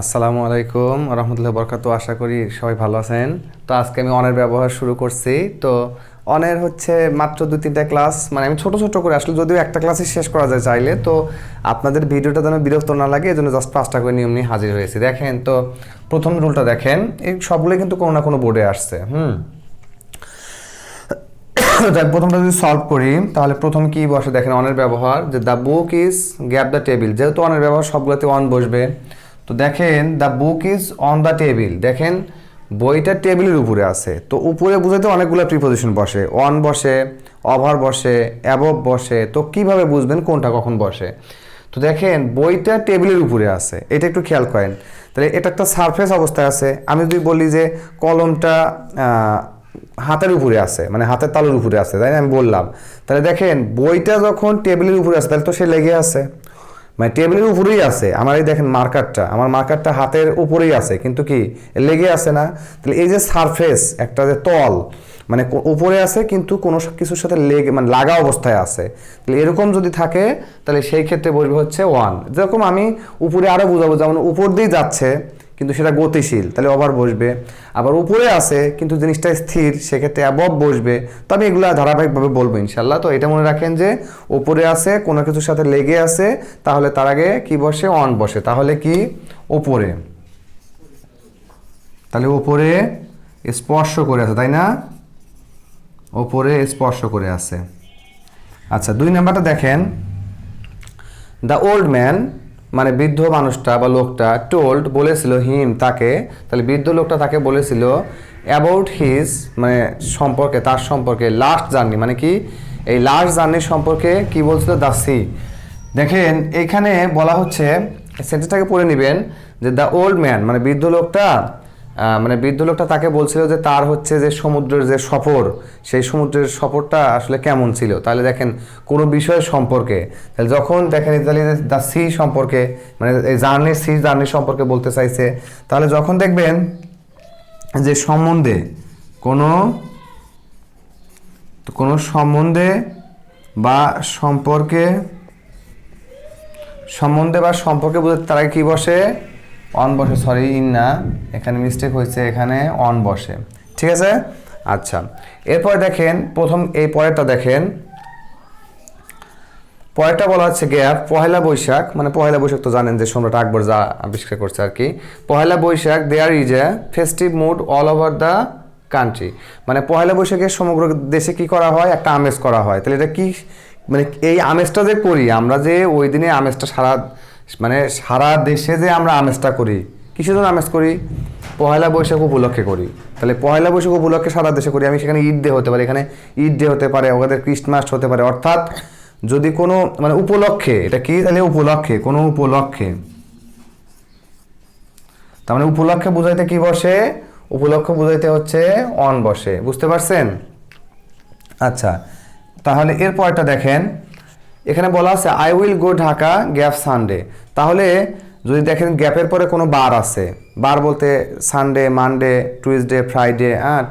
আসসালামু আলাইকুম রহমতুল্লাহ বরকাত আশা করি সবাই ভালো আছেন। তো আজকে আমি অনের ব্যবহার শুরু করছি। তো অনের হচ্ছে মাত্র দু তিনটা ক্লাস। মানে আমি ছোট ছোট করে, আসলে যদিও একটা ক্লাসই শেষ করা যায় চাইলে, তো আপনাদের ভিডিওটা যেন বিরক্ত না লাগে এই জন্য জাস্ট পাঁচটা করে নিয়ম নিয়ে হাজির হয়েছি। দেখেন তো, প্রথম রুলটা দেখেন, এই সবগুলোই কিন্তু কোনো না কোনো বোর্ডে আসছে, হুম? প্রথমটা যদি সলভ করি, তাহলে প্রথম কি বসে দেখেন অনের ব্যবহার, যে the book is gap the table যেহেতু অনের ব্যবহার সবগুলোতে অন বসবে তো দেখেন the book is on the table দেখেন, বইটা টেবিলের উপরে আছে। তো উপরে বুঝাতে অনেকগুলো প্রিপোজিশন বসে। অন বসে অভার বসে অ্যাবভ বসে। তো কীভাবে বুঝবেন কোনটা কখন বসে? তো দেখেন, বইটা টেবিলের উপরে আছে। এটা একটু খেয়াল করেন। তাহলে এটা একটা সারফেস অবস্থায় আছে। আমি যদি বলি যে কলমটা হাতের উপরে আছে মানে হাতের তালুর উপরে আছে, তাই না? আমি বললাম। তাহলে দেখেন, বইটা যখন টেবিলের উপরে আছে, তাহলে তো সে লেগে আছে। মানে টেবিলের উপরেই আছে। আমার এই দেখেন মার্কারটা আমার মার্কারটা হাতের উপরেই আছে। কিন্তু কি, লেগে আছে না? তাহলে এই যে সারফেস একটা যে তল মানে উপরে আছে কিন্তু কোনো কিছুর সাথে লেগে মানে লাগা অবস্থায় আছে। তাহলে এরকম যদি থাকে, তাহলে সেই ক্ষেত্রে বলবে হচ্ছে ওয়ান যেরকম আমি উপরে আরও বোঝাবো, যেমন উপর দিয়ে যাচ্ছে কিন্তু সেটা গতিশীল, তাহলে ওভার বসবে। আবার উপরে আছে, কিন্তু জিনিসটা স্থির, সেক্ষেত্রে অ্যাবভ বসবে। তো আমি এগুলো ধারাবাহিকভাবে বলব ইনশাল্লাহ তো এটা মনে রাখেন যে, উপরে আছে, কোনো কিছুর সাথে লেগে আছে, তাহলে তার আগে কি বসে? অন বসে। তাহলে কি? ওপরে তাহলে উপরে স্পর্শ করে আছে, তাই না? ওপরে স্পর্শ করে আছে। আচ্ছা দুই নাম্বারটা দেখেন। দ্য ওল্ড ম্যান মানে বৃদ্ধ মানুষটা বা লোকটা টোল্ড বলেছিল, হিম, তাকে। তাহলে বৃদ্ধ লোকটা তাকে বলেছিল অ্যাবাউট হিজ মানে সম্পর্কে, তার সম্পর্কে লাস্ট জার্নি মানে কি? এই লাস্ট জার্নি সম্পর্কে কি বলছিল? দ্য সি দেখেন, এখানে বলা হচ্ছে সেন্টেন্সটাকে পড়ে নেবেন যে দ্য ওল্ড ম্যান মানে বৃদ্ধ লোকটা মানে বৃদ্ধ লোকটা তাকে বলছিল যে তার হচ্ছে যে সমুদ্রের যে সফর, সেই সমুদ্রের সফরটা আসলে কেমন ছিল? তাহলে দেখেন, কোনো বিষয়ের সম্পর্কে, তাহলে যখন দেখেন তাহলে দ্য সি সম্পর্কে মানে এই জার্নি, সি জার্নি সম্পর্কে বলতে চাইছে, তাহলে যখন দেখবেন যে সম্বন্ধে কোনো কোনো সম্বন্ধে বা সম্পর্কে, সম্বন্ধে বা সম্পর্কে বোঝাতে তারা কি বসে? অন বসে সরি ইন না। এখানে মিস্টেক হয়েছে, এখানে অন বসে। ঠিক আছে? আচ্ছা। এরপর দেখেন, প্রথম এই পরেরটা দেখেন। পরেরটা বলা হচ্ছে গ্যাপ পহেলা বৈশাখ মানে পহেলা বৈশাখ তো জানেন যে সম্রাট আকবর যা আবিষ্কার করছে আর কি। Pohela Boishakh there is a festive mood all over the country মানে পহেলা বৈশাখে সমগ্র দেশে কি করা হয়? একটা আমেজ করা হয়। তাহলে এটা কি মানে এই আমেজটা যে করি, আমরা যে ওই দিনে আমেজটা সারা মানে সারা দেশে যে আমরা আমেজটা করি, কিসের জন্য আমেজ করি? পহেলা বৈশাখ উপলক্ষে করি। তাহলে পহেলা বৈশাখ উপলক্ষে সারা দেশে করি, আমি সেখানে ঈদ ডে হতে পারে, এখানে ঈদ ডে হতে পারে ওদের ক্রিসমাস হতে পারে। অর্থাৎ যদি কোনো মানে উপলক্ষে, এটা কি তাহলে উপলক্ষে? কোনো উপলক্ষে। তার মানে উপলক্ষে বুঝাইতে কি বসে? উপলক্ষ বুঝাইতে হচ্ছে অন বসে। বুঝতে পারছেন? আচ্ছা তাহলে এরপরটা দেখেন। এখানে বলা আছে I will go Dhaka gap Sunday তাহলে যদি দেখেন গ্যাপের পরে কোনো বার আছে, বার বলতে সানডে মানডে টুইসডে ফ্রাইডে হ্যাঁ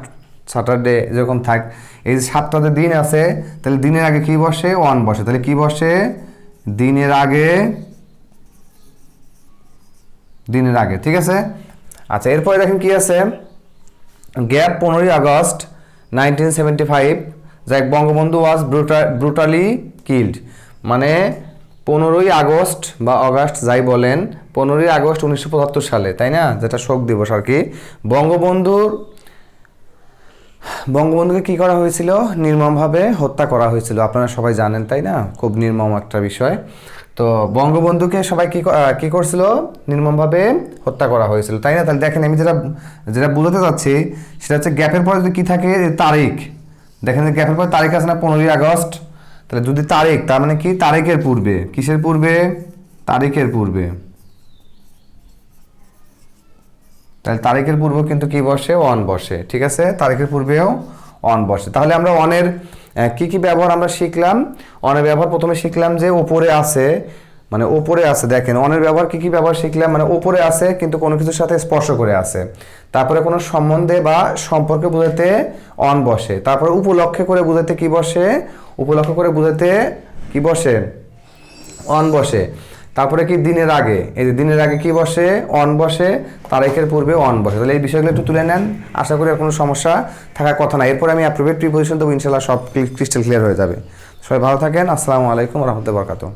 স্যাটারডে যেরকম থাক। এই যে সাতটাতে দিন আছে, তাহলে দিনের আগে কি বসে? ওয়ান বসে। তাহলে কি বসে? দিনের আগে দিনের আগে, ঠিক আছে? আচ্ছা এরপরে দেখেন কি আছে? গ্যাপ পনেরোই আগস্ট নাইনটিন সেভেন্টি ফাইভ যাই বঙ্গবন্ধু ওয়াজ ব্রুটালি কিল্ড মানে পনেরোই আগস্ট বা অগাস্ট যাই বলেন, পনেরোই আগস্ট উনিশশো পঁচাত্তর সালে, তাই না? যেটা শোক দিবস আর কি। বঙ্গবন্ধুর, বঙ্গবন্ধুকে কি করা হয়েছিল? নির্মমভাবে হত্যা করা হয়েছিল। আপনারা সবাই জানেন, তাই না? খুব নির্মম একটা বিষয়। তো বঙ্গবন্ধুকে সবাই কি কী করছিল? নির্মমভাবে হত্যা করা হয়েছিল, তাই না? তাহলে দেখেন, আমি যেটা যেটা বোঝাতে চাচ্ছি, সেটা হচ্ছে গ্যাপের পরে যদি কী থাকে, তারিখ। দেখেন গ্যাপের পরে তারিখ আছে না, পনেরোই আগস্ট। তাহলে যদি তারিখ, তার মানে কি? তারিখের পূর্বে। কিসের পূর্বে? তারিখের পূর্বে। তাহলে তারিখের পূর্বে কিন্তু কি বসে? অন বসে। ঠিক আছে? তারিখের পূর্বেও অন বসে। তাহলে আমরা অনের কি কি ব্যবহার আমরা শিখলাম? অনের ব্যবহার প্রথমে শিখলাম যে ওপরে আছে মানে ওপরে আছে, দেখেন, অনের ব্যবহার কি কি ব্যবহার শিখলাম? মানে ওপরে আছে, কিন্তু কোনো কিছুর সাথে স্পর্শ করে আছে। তারপরে কোনো সম্বন্ধে বা সম্পর্কে বোঝাতে অন বসে। তারপরে উপলক্ষে করে বোঝাতে কি বসে? উপলক্ষ করে বোঝাতে কি বসে? অন বসে। তারপরে কি দিনের আগে? এই দিনের আগে কি বসে? অন বসে। তারিখের পূর্বে অন বসে। তাহলে এই বিষয়গুলো একটু তুলে নেন। আশা করি আর কোনো সমস্যা থাকার কথা না। এরপরে আমি অ্যাপ্রোভেট প্রিপোজিশন দেবো ইনশাল্লাহ সব ক্রিস্টাল ক্লিয়ার হয়ে যাবে। সবাই ভালো থাকেন। আসসালামু আলাইকুম রহমতুল্লাহ বরকাতুহ।